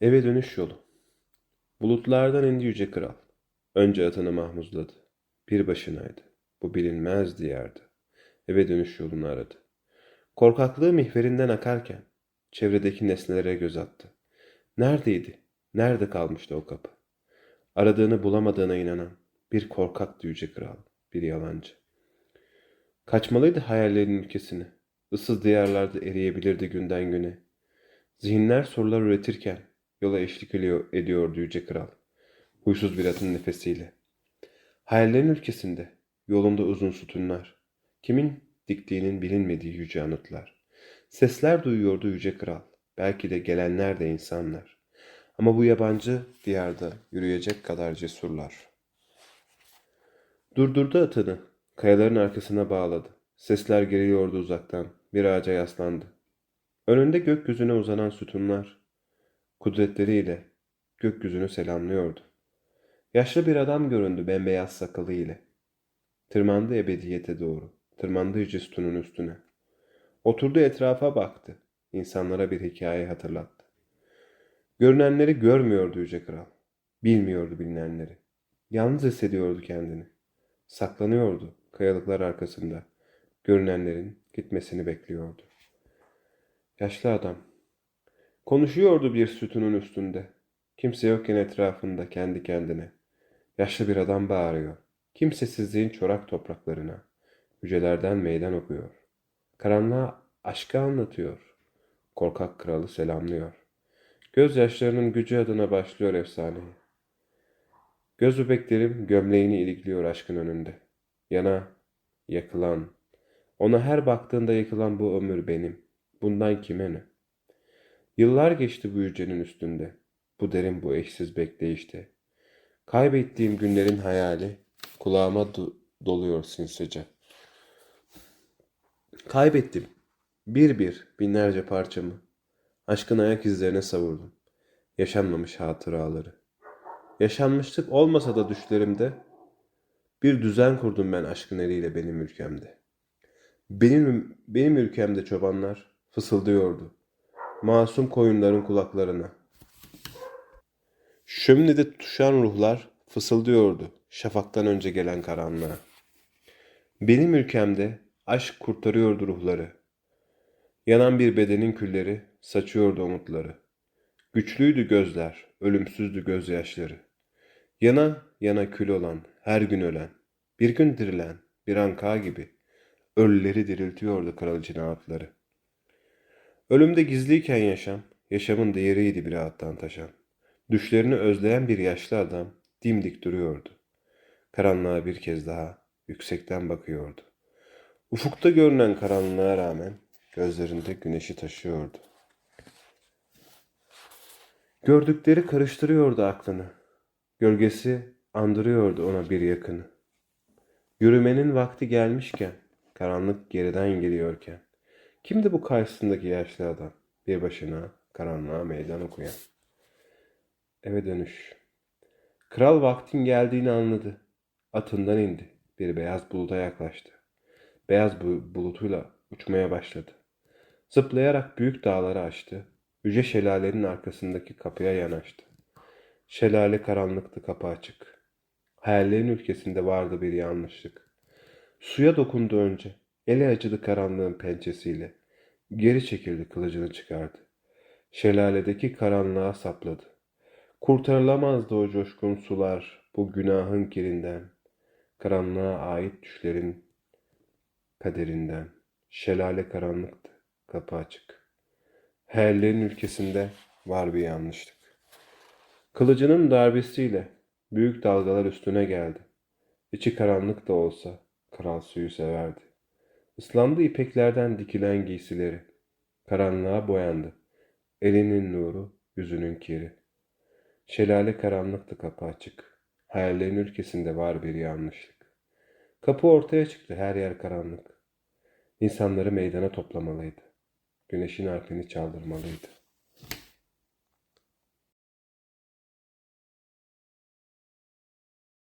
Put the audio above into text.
Eve dönüş yolu. Bulutlardan indi yüce kral. Önce atını mahmuzladı. Bir başınaydı. Bu bilinmez diyardı. Eve dönüş yolunu aradı. Korkaklığı mihverinden akarken çevredeki nesnelere göz attı. Neredeydi? Nerede kalmıştı o kapı? Aradığını bulamadığına inanan bir korkaktı yüce kral, bir yalancı. Kaçmalıydı hayallerin ülkesine. Issız diyarlarda eriyebilirdi günden güne. Zihinler sorular üretirken yola eşlik ediyor, ediyordu yüce kral. Huysuz bir atın nefesiyle. Hayallerin ülkesinde, yolunda uzun sütunlar. Kimin diktiğinin bilinmediği yüce anıtlar. Sesler duyuyordu yüce kral. Belki de gelenler de insanlar. Ama bu yabancı diyarda yürüyecek kadar cesurlar. Durdurdu atını. Kayaların arkasına bağladı. Sesler geliyordu uzaktan. Bir ağaca yaslandı. Önünde gökyüzüne uzanan sütunlar. Kudretleriyle gökyüzünü selamlıyordu. Yaşlı bir adam göründü bembeyaz sakalı ile. Tırmandı ebediyete doğru. Tırmandı yüce sütunun üstüne. Oturdu etrafa baktı. İnsanlara bir hikaye hatırlattı. Görünenleri görmüyordu yüce kral. Bilmiyordu bilinenleri. Yalnız hissediyordu kendini. Saklanıyordu kayalıklar arkasında. Görünenlerin gitmesini bekliyordu. Yaşlı adam. Konuşuyordu bir sütunun üstünde. Kimse yokken etrafında kendi kendine. Yaşlı bir adam bağırıyor. Kimsesizliğin çorak topraklarına. Yücelerden meydan okuyor. Karanlığa aşkı anlatıyor. Korkak kralı selamlıyor. Gözyaşlarının gücü adına başlıyor efsaneyi. Göz bebeklerim gömleğini ilikliyor aşkın önünde. Yana, yakılan, ona her baktığında yıkılan bu ömür benim. Bundan kime ne? Yıllar geçti bu yücenin üstünde. Bu derin bu eşsiz bekleyişte. Kaybettiğim günlerin hayali kulağıma do- doluyor sinsice. Kaybettim. Bir bir binlerce parçamı. Aşkın ayak izlerine savurdum. Yaşanmamış hatıraları. Yaşanmışlık olmasa da düşlerimde bir düzen kurdum ben aşkın eliyle benim ülkemde. Benim, benim ülkemde çobanlar fısıldıyordu. Masum koyunların kulaklarına. Şöminede tutuşan ruhlar fısıldıyordu şafaktan önce gelen karanlığa. Benim ülkemde aşk kurtarıyordu ruhları. Yanan bir bedenin külleri saçıyordu umutları. Güçlüydü gözler, ölümsüzdü gözyaşları. Yana yana kül olan, her gün ölen, bir gün dirilen, bir anka gibi ölüleri diriltiyordu kraliçenin atları. Ölümde gizliyken yaşam, yaşamın değeriydi bir ağıttan taşan. Düşlerini özleyen bir yaşlı adam dimdik duruyordu. Karanlığa bir kez daha yüksekten bakıyordu. Ufukta görünen karanlığa rağmen gözlerinde güneşi taşıyordu. Gördükleri karıştırıyordu aklını. Gölgesi andırıyordu ona bir yakını. Yürümenin vakti gelmişken, karanlık geriden geliyorken, kimdi bu karşısındaki yaşlı adam? Bir başına karanlığa meydan okuyan. Eve dönüş. Kral vaktin geldiğini anladı. Atından indi. Bir beyaz buluta yaklaştı. Beyaz bu bulutuyla uçmaya başladı. Zıplayarak büyük dağları aştı. Yüce şelalenin arkasındaki kapıya yanaştı. Şelale karanlıktı kapı açık. Hayallerin ülkesinde vardı bir yanlışlık. Suya dokundu önce. Eli acıdı karanlığın pençesiyle. Geri çekildi kılıcını çıkardı. Şelaledeki karanlığa sapladı. Kurtarılamazdı o coşkun sular bu günahın kirinden. Karanlığa ait düşlerin kaderinden. Şelale karanlıktı, kapı açık. Hayallerin ülkesinde var bir yanlışlık. Kılıcının darbesiyle büyük dalgalar üstüne geldi. İçi karanlık da olsa kral suyu severdi. Islandı ipeklerden dikilen giysileri. Karanlığa boyandı. Elinin nuru, yüzünün kiri. Şelale karanlıktı kapı açık. Hayallerin ülkesinde var bir yanlışlık. Kapı ortaya çıktı her yer karanlık. İnsanları meydana toplamalıydı. Güneşin alpini çaldırmalıydı.